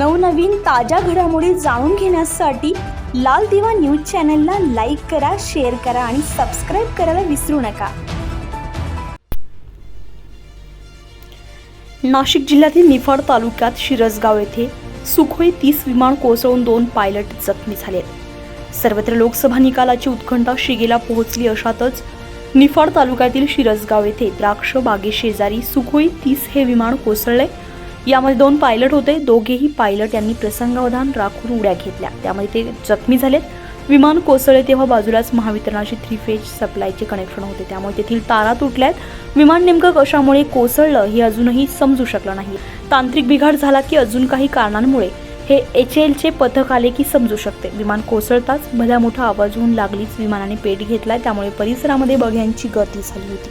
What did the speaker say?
नवनवीन ताज्या घडामोडी जाणून घेण्यासाठी लाल दिवा न्यूज चॅनलला लाईक करा शेअर करा आणि सबस्क्राईब करायला विसरू नका. नाशिक जिल्ह्यातील निफाड तालुक्यात शिरसगाव येथे सुखोई तीस विमान कोसळून दोन पायलट जखमी झालेत. सर्वत्र लोकसभा निकालाची उत्कंठा शिगेला पोहोचली अशातच निफाड तालुक्यातील शिरसगाव येथे द्राक्ष बागेशेजारी सुखोई तीस हे विमान कोसळले. यामध्ये दोन पायलट होते. दोघेही पायलट यांनी प्रसंगावधान राखून उड्या घेतल्या. त्यामध्ये ते जखमी झालेत. विमान कोसळले तेव्हा बाजूलाच महावितरणाची थ्री फेज सप्लायचे कनेक्शन होते. त्यामुळे तेथील तारा तुटल्यात. विमान नेमकं कशामुळे कोसळलं हे अजूनही समजू शकलं नाही. तांत्रिक बिघाड झाला की अजून काही कारणांमुळे हे एच एलचे पथक आले की समजू शकते. विमान कोसळताच भल्या मोठा आवाज होऊन लागलीच विमानाने पेट घेतलाय. त्यामुळे परिसरामध्ये बघ्यांची गर्दी झाली होती.